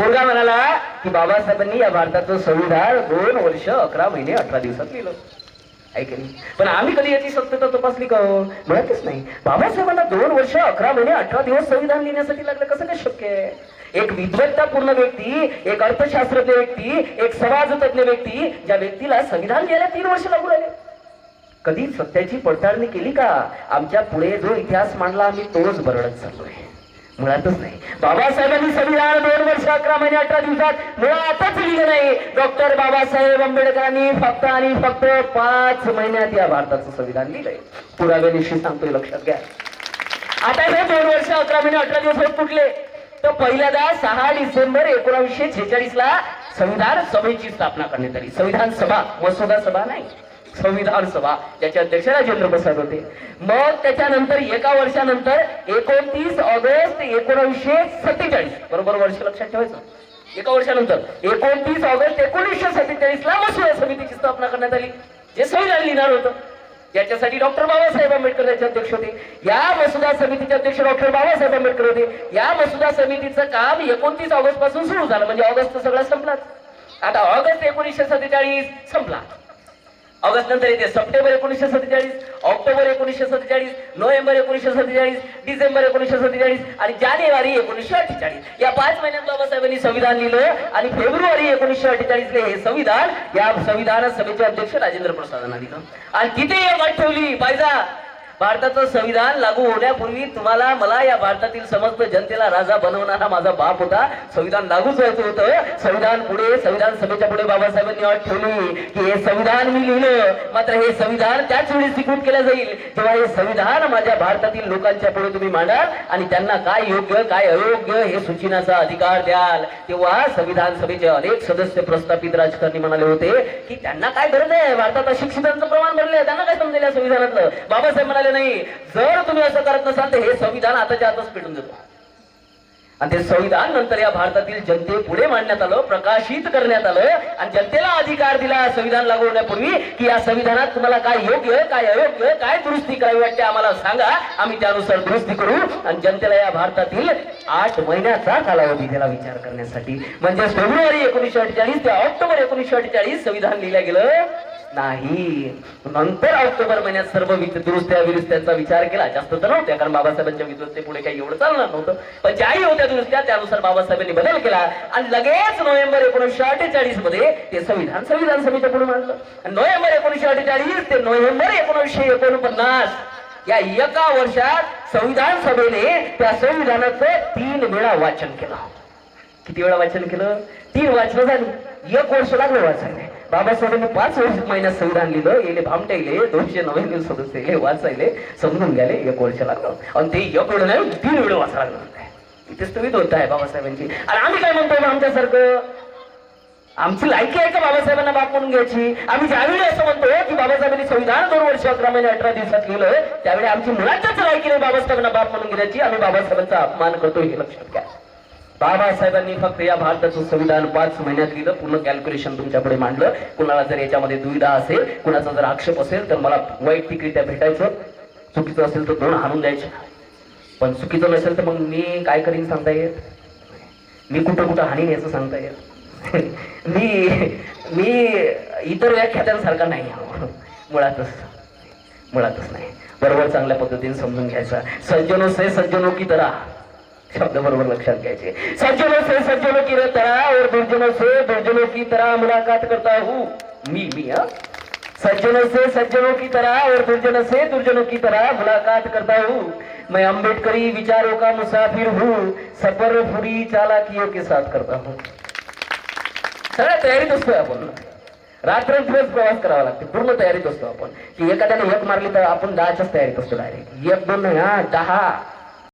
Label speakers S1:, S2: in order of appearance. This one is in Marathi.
S1: पोरगा म्हणाला की बाबासाहेबांनी या भारताचं संविधान दोन वर्ष अकरा महिने अठरा दिवसात लिहिलं. ऐक नाही? पण आम्ही कधी याची सत्यता तपासली का हो? म्हणतच नाही. बाबासाहेबांना दोन वर्ष अकरा महिने अठरा दिवस संविधान लिहिण्यासाठी लागलं कसं काय शक्य आहे? एक विद्वत्तापूर्ण व्यक्ती एक अर्थशास्त्रज्ञ व्यक्ती एक समाजतज्ञ व्यक्ती ज्या व्यक्तीला संविधान लिहायला तीन वर्ष लागू लागले. कधी सत्याची पडताळणी केली का? आमच्या पुढे जो इतिहास मांडला आम्ही तोच बरडत चाललोय. मुळातच नाही. बाबासाहेबांनी संविधान दोन वर्ष अकरा महिने अठरा दिवसात मुळातच लिहिलं नाही. डॉक्टर बाबासाहेब आंबेडकरांनी फक्त आणि फक्त पाच महिन्यात या भारताचं संविधान लिहिलंय. पुराव्यानिशी सांगतोय लक्षात घ्या. आता हे दोन वर्ष अकरा महिने अठरा दिवस फुटले तर पहिल्यांदा सहा डिसेंबर एकोणावीसशे छेचाळीस ला संविधान सभेची स्थापना करण्यात आली. संविधान सभा मसुदा सभा नाही. संविधान सभा याच्या अध्यक्ष राजेंद्र प्रसाद होते. मग त्याच्यानंतर एका वर्षानंतर एकोणतीस ऑगस्ट एकोणविशे सत्तेचाळीस बरोबर वर्ष लक्षात ठेवायचं? एका वर्षानंतर एकोणतीस ऑगस्ट एकोणीसशे सत्तेचाळीस ला मसुदा समितीची स्थापना करण्यात आली जे संविधान लिहिणार होतं. याच्यासाठी डॉक्टर बाबासाहेब आंबेडकर याचे अध्यक्ष होते. या मसुदा समितीचे अध्यक्ष डॉक्टर बाबासाहेब आंबेडकर होते. या मसुदा समितीचं काम एकोणतीस ऑगस्टपासून सुरू झालं म्हणजे ऑगस्ट सगळा संपलाच. आता ऑगस्ट एकोणीसशे सत्तेचाळीस संपला. ऑगस्ट नंतर येते. सप्टेंबर एकोणीसशे सत्तेचाळीस ऑक्टोबर एकोणीसशे सत्तेचाळीस नोव्हेंबर एकोणीसशे सत्तेचाळीस डिसेंबर एकोणीसशे सत्तेचाळीस आणि जानेवारी एकोणीसशे अठ्ठेचाळीस. या पाच महिन्यात बाबासाहेबांनी संविधान लिहिलं आणि फेब्रुवारी एकोणीसशे अठ्ठेचाळीस हे संविधान या संविधान सभेचे अध्यक्ष राजेंद्र प्रसादांना दिलं आणि तिथे एक अट ठेवली पाहिजा. भारताचं संविधान लागू होण्यापूर्वी तुम्हाला मला या भारतातील समस्त जनतेला राजा बनवणारा माझा बाप होता. संविधान लागूच व्हायचं होतं. संविधान पुढे संविधान सभेच्या पुढे बाबासाहेबांनी अट ठेवली की हे संविधान मी लिहिलं. मात्र हे संविधान त्याच वेळी स्वीकृत केलं जाईल. तेव्हा हे संविधान माझ्या भारतातील लोकांच्या पुढे तुम्ही मांडाल आणि त्यांना काय योग्य काय अयोग्य हे सूचनाचा अधिकार द्याल. तेव्हा संविधान सभेचे अनेक सदस्य प्रस्थापित राजकारणी म्हणाले होते की त्यांना काय गरज आहे? भारतात अशिक्षितांचं प्रमाण भरले त्यांना काय समजेल या संविधानातलं? बाबासाहेब म्हणाले नाही. जर तुम्ही असं करत नसाल तर हे संविधान आताच्या आताच पेटून देतो. आणि ते संविधान नंतर या भारतातील जनते पुढे मांडण्यात आलं प्रकाशित करण्यात आलं आणि जनतेला अधिकार दिला संविधान लागू होण्यापूर्वी की या संविधानात तुम्हाला काय योग्य काय अयोग्य काय दुरुस्ती करावी वाटते आम्हाला सांगा. आम्ही त्यानुसार दुरुस्ती करू. आणि जनतेला या भारतातील आठ महिन्याचा कालावधी त्याला विचार करण्यासाठी. म्हणजे फेब्रुवारी एकोणीसशे अठ्ठेचाळीस ते ऑक्टोबर एकोणीसशे अठ्ठेचाळीस संविधान लिहिलं गेलं. नाही. नंतर ऑक्टोबर महिन्यात सर्व दुरुस्त्या विरुस्त्याचा विचार केला. जास्त तर नव्हत्या कारण बाबासाहेबांच्या विद्वत्ते पुढे काही एवढं चालणार नव्हतं. पण ज्याही होत्या दुरुस्त्या त्यानुसार बाबासाहेबांनी बदल केला. आणि लगेच नोव्हेंबर एकोणीसशे अठ्ठेचाळीसमध्ये ते संविधान संविधान सभेच्या पुढे मांडलं. आणि नोव्हेंबर एकोणीसशे अठ्ठेचाळीस ते नोव्हेंबर एकोणीसशे एकोणपन्नास या एका वर्षात संविधान सभेने त्या संविधानाचं तीन वेळा वाचन केलं. किती वेळा वाचन केलं? तीन वाचन झाली. एक वर्ष लागलं वाचायला. बाबासाहेबांनी पाच वर्ष महिन्यात संविधान लिहिलं येले भामटायले दोनशे नव्याण्णव सदस्य हे वाचायले समजून घ्यायले एक वर्ष लागलं. आणि ते एक वेळ नाही तीन वेळ वाचा लागलं इथेच तुम्ही होत आहे बाबासाहेबांची. आणि आम्ही काय म्हणतोय आमच्यासारखं? आमची लायकी आहे का बाबासाहेबांना बाप म्हणून घ्यायची? आम्ही ज्यावेळी असं म्हणतो की बाबासाहेबांनी संविधान दोन वर्ष अकरा महिने अठरा दिवसात लिहिलं त्यावेळी आमची मुलाच्याच लायकी नाही बाबासाहेबांना बाप म्हणून घेण्याची आम्ही बाबासाहेबांचा अपमान करतो हे लक्षात घ्या. बाबासाहेबांनी फक्त या भारताचं संविधान पाच महिन्यात लिहिलं पूर्ण कॅल्क्युलेशन तुमच्याकडे मांडलं. कुणाला जर याच्यामध्ये दुविधा असेल कुणाचा जर आक्षेप असेल तर मला वैयक्तिकरित्या भेटायचं. चुकीचं असेल तर दोन हाणून द्यायचे. पण चुकीचं नसेल तर मग मी काय करीन सांगता येत? मी कुठं कुठं हाणीन याचं सांगता येत? मी मी इतर व्याख्यात्यांसारखा नाही मुळातच मुळातच नाही. बरोबर चांगल्या पद्धतीने समजून घ्यायचा. सज्जनो से सज्जनो की तरह. शब्द बरोबर लक्षात घ्यायचे. सज्जनों से सज्जनों की तरह और दुर्जनों से दुर्जनों की तरह मुलाकात करता हूँ. मी मी हा? सज्जनों से सज्जनों की तरह और दुर्जनों से दुर्जनों की तरह मुलाकात करता हूँ. मैं अम्बेडकरी विचारों का मुसाफिर हूँ. सफर पूरी चालाकियों के साथ करता हूँ. सगळ्या तयारीत असतोय आपण. रात्रंदिवस प्रवास करावा लागतो. पूर्ण तयारीत असतो आपण. की एखाद्याने एक मारली तर आपण दहाच्याच तयारीत असतो डायरेक्ट एक दोन नाही हा दहा.